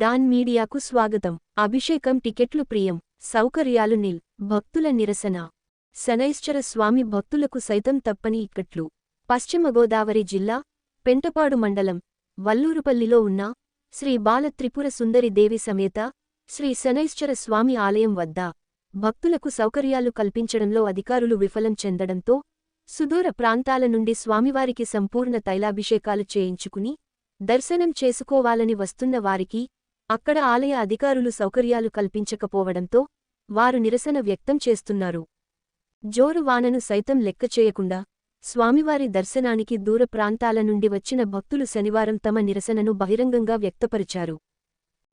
Don మీడియాకు స్వాగతం. అభిషేకం టికెట్లు ప్రియం. సౌకర్యాలు నిల్. భక్తుల నిరసన. శనైశ్చర స్వామి భక్తులకు సైతం తప్పని ఇక్కట్లు. పశ్చిమ గోదావరి జిల్లా పెంటపాడు మండలం వల్లూరుపల్లిలో ఉన్న శ్రీ బాల త్రిపుర సుందరి దేవి సమేత శ్రీ శనైశ్చర స్వామి ఆలయం వద్ద భక్తులకు సౌకర్యాలు కల్పించడంలో అధికారులు విఫలం చెందడంతో సుదూర ప్రాంతాల నుండి స్వామివారికి సంపూర్ణ తైలాభిషేకాలు చేయించుకుని దర్శనం చేసుకోవాలని వస్తున్న వారికి అక్కడ ఆలయ అధికారులు సౌకర్యాలు కల్పించకపోవడంతో వారు నిరసన వ్యక్తం చేస్తున్నారు. జోరు వానను సైతం లెక్క చేయకుండా స్వామివారి దర్శనానికి దూర ప్రాంతాల నుండి వచ్చిన భక్తులు శనివారం తమ నిరసనను బహిరంగంగా వ్యక్తపరిచారు.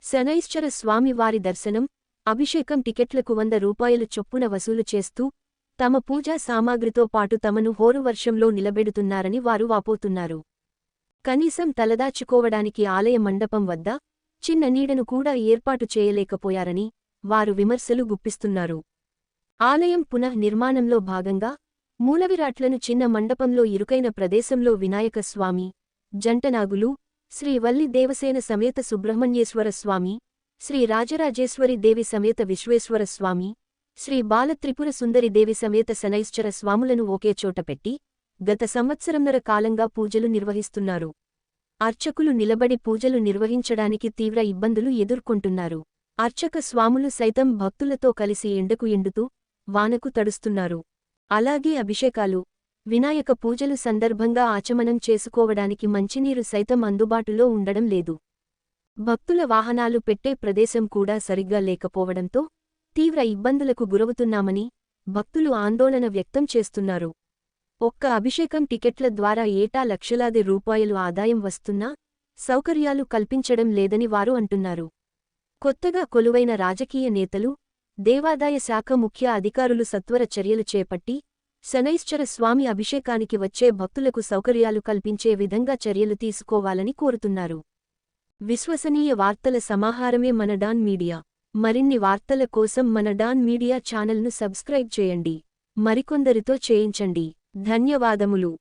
శనైశ్చర స్వామివారి దర్శనం అభిషేకం టికెట్లకు వంద రూపాయలు చొప్పున వసూలు చేస్తూ తమ పూజా సామాగ్రితో పాటు తమను హోరువర్షంలో నిలబెడుతున్నారని వారు వాపోతున్నారు. కనీసం తలదాచుకోవడానికి ఆలయ మండపం వద్ద చిన్న నీడను కూడా ఏర్పాటు చేయలేకపోయారని వారు విమర్శలు గుప్పిస్తున్నారు. ఆలయం పునః నిర్మాణంలో భాగంగా మూలవిరాట్లను చిన్న మండపంలో ఇరుకైన ప్రదేశంలో వినాయక స్వామి జంటనాగులు శ్రీ వల్లి దేవసేన సమేత సుబ్రహ్మణ్యేశ్వర స్వామి శ్రీ రాజరాజేశ్వరి దేవి సమేత విశ్వేశ్వర స్వామి శ్రీ బాలత్రిపుర సుందరి దేవి సమేత శనైశ్చర స్వాములను ఒకే చోట పెట్టి గత సంవత్సరంన్నర కాలంగా పూజలు నిర్వహిస్తున్నారు. అర్చకులు నిలబడి పూజలు నిర్వహించడానికి తీవ్ర ఇబ్బందులు ఎదుర్కొంటున్నారు. అర్చక స్వాములు సైతం భక్తులతో కలిసి ఎండకు ఎండుతూ వానకు తడుస్తున్నారు. అలాగే అభిషేకాలు వినాయక పూజలు సందర్భంగా ఆచమనం చేసుకోవడానికి మంచినీరు సైతం అందుబాటులో ఉండడం లేదు. భక్తుల వాహనాలు పెట్టే ప్రదేశం కూడా సరిగ్గా లేకపోవడంతో తీవ్ర ఇబ్బందులకు గురవుతున్నామని భక్తులు ఆందోళన వ్యక్తం చేస్తున్నారు. ఒక్క అభిషేకం టికెట్ల ద్వారా ఏటా లక్షలాది రూపాయలు ఆదాయం వస్తున్నా సౌకర్యాలు కల్పించడం లేదని వారు అంటున్నారు. కొత్తగా కొలువైన రాజకీయ నేతలు దేవాదాయ శాఖ ముఖ్య అధికారులు సత్వర చర్యలు చేపట్టి శనైశ్చర స్వామి అభిషేకానికి వచ్చే భక్తులకు సౌకర్యాలు కల్పించే విధంగా చర్యలు తీసుకోవాలని కోరుతున్నారు. విశ్వసనీయ వార్తల సమాహారమే మన డాన్ మీడియా. మరిన్ని వార్తల కోసం మన డాన్ మీడియా ఛానల్ను సబ్స్క్రైబ్ చేయండి. మరికొందరితో చేయించండి. ధన్యవాదములు.